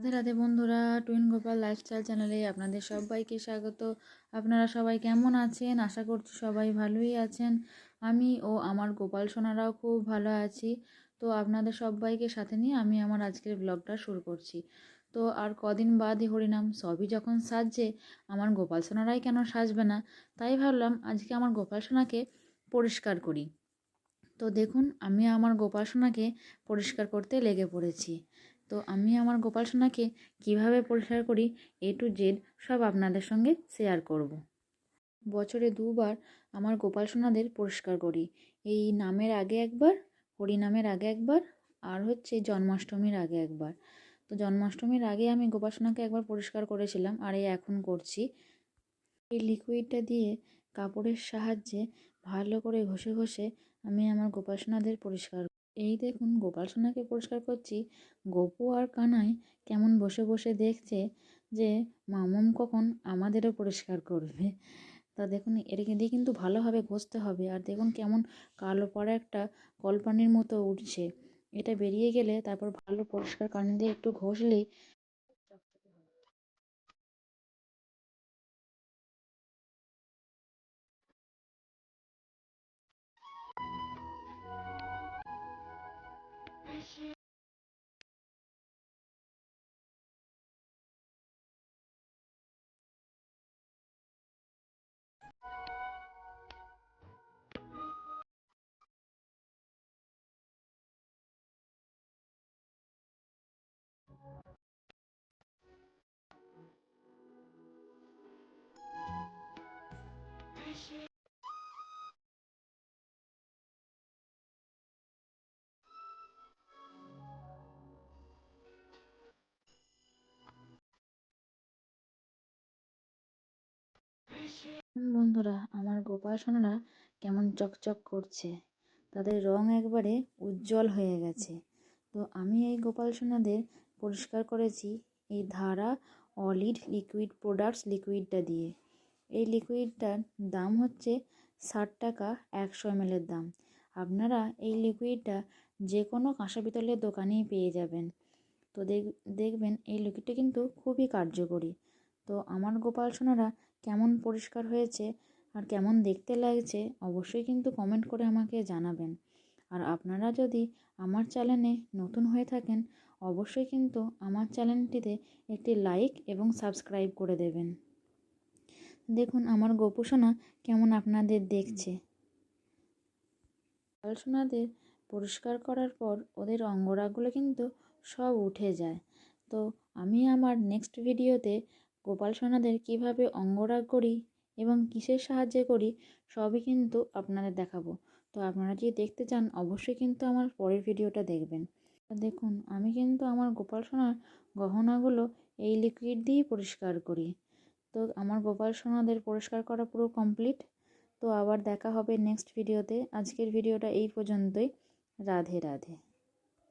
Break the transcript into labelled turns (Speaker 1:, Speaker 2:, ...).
Speaker 1: রাধে রাধে বন্ধুরা twin Gopal lifestyle চ্যানেলে আপনাদের সবাইকে স্বাগত। আপনারা সবাই কেমন আছেন? আশা করছি সবাই ভালোই আছেন। আমি ও আমার গোপাল সোনারাও খুব ভালো আছি। তো আপনাদের সবাইকে সাথে নিয়ে আমি আমার আজকের ব্লগটা শুরু করছি। তো আর কদিন বাদই হরিনাম, সবই যখন সাজছে, আমার গোপাল সোনারাই কেন সাজবে না? তাই ভাবলাম আজকে আমার গোপাল সোনাকে পরিষ্কার করি। তো দেখুন, আমি আমার গোপাল সোনাকে পরিষ্কার করতে লেগে পড়েছি। তো আমি আমার গোপাল সোনাকে কীভাবে পরিষ্কার করি এ টু জেড সব আপনাদের সঙ্গে শেয়ার করব। বছরে দুবার আমার গোপাল সোনাদের পরিষ্কার করি। এই নামের আগে একবার, হরিনামের আগে একবার, আর হচ্ছে জন্মাষ্টমীর আগে একবার। তো জন্মাষ্টমীর আগে আমি গোপাল সোনাকে একবার পরিষ্কার করেছিলাম, আর এই এখন করছি। এই লিকুইডটা দিয়ে কাপড়ের সাহায্যে ভালো করে ঘষে ঘষে আমি আমার গোপাল সোনাদের পরিষ্কার এই দেখুন, গোপাল সোনাকে পরিষ্কার করছি। গোপু আর কানাই কেমন বসে বসে দেখছে যে, মামম কখন আমাদেরও পরিষ্কার করবে। তা দেখুন, এটাকে দিয়ে কিন্তু ভালোভাবে ঘষতে হবে। আর দেখুন, কেমন কালো পড়া একটা কলপানির মতো উঠছে। এটা বেরিয়ে গেলে তারপর ভালো পরিষ্কার কানি দিয়ে একটু ঘষলেই षे বন্ধুরা, আমার গোপাল সোনারা কেমন চকচক করছে। তাদের রং একবারে উজ্জ্বল হয়ে গেছে। তো আমি এই গোপাল সোনাদের পরিষ্কার করেছি এই ধারা অলিড লিকুইড প্রোডাক্টস লিকুইডটা দিয়ে। এই লিকুইডটার দাম হচ্ছে ষাট টাকা একশো এমএলের দাম। আপনারা এই লিকুইডটা যে কোনো কাঁসা পিতলের দোকানেই পেয়ে যাবেন। তো দেখবেন এই লিকুইডটা কিন্তু খুবই কার্যকরী। তো আমার গোপাল সোনারা কেমন পরিষ্কার হয়েছে আর কেমন দেখতে লাগছে অবশ্যই কিন্তু কমেন্ট করে আমাকে জানাবেন। আর আপনারা যদি আমার চ্যানেলে নতুন হয়ে থাকেন, অবশ্যই কিন্তু আমার চ্যানেলটিতে একটি লাইক এবং সাবস্ক্রাইব করে দেবেন। দেখুন আমার গোপুসোনা কেমন আপনাদের দেখছে। সোনাদের পরিষ্কার করার পর ওদের অঙ্গরাগুলো কিন্তু সব উঠে যায়। তো আমি আমার নেক্সট ভিডিওতে গোপাল সোনাদের কীভাবে অঙ্গরাগ করি এবং কিসের সাহায্যে করি, সবই কিন্তু আপনাদের দেখাবো। তো আপনারা যদি দেখতে চান, অবশ্যই কিন্তু আমার পরের ভিডিওটা দেখবেন। দেখুন, আমি কিন্তু আমার গোপাল সোনার গহনাগুলো এই লিকুইড দিয়েই পরিষ্কার করি। তো আমার গোপাল সোনাদের পরিষ্কার করা পুরো কমপ্লিট তো আবার দেখা হবে নেক্সট ভিডিওতে আজকের ভিডিওটা এই পর্যন্তই। রাধে রাধে।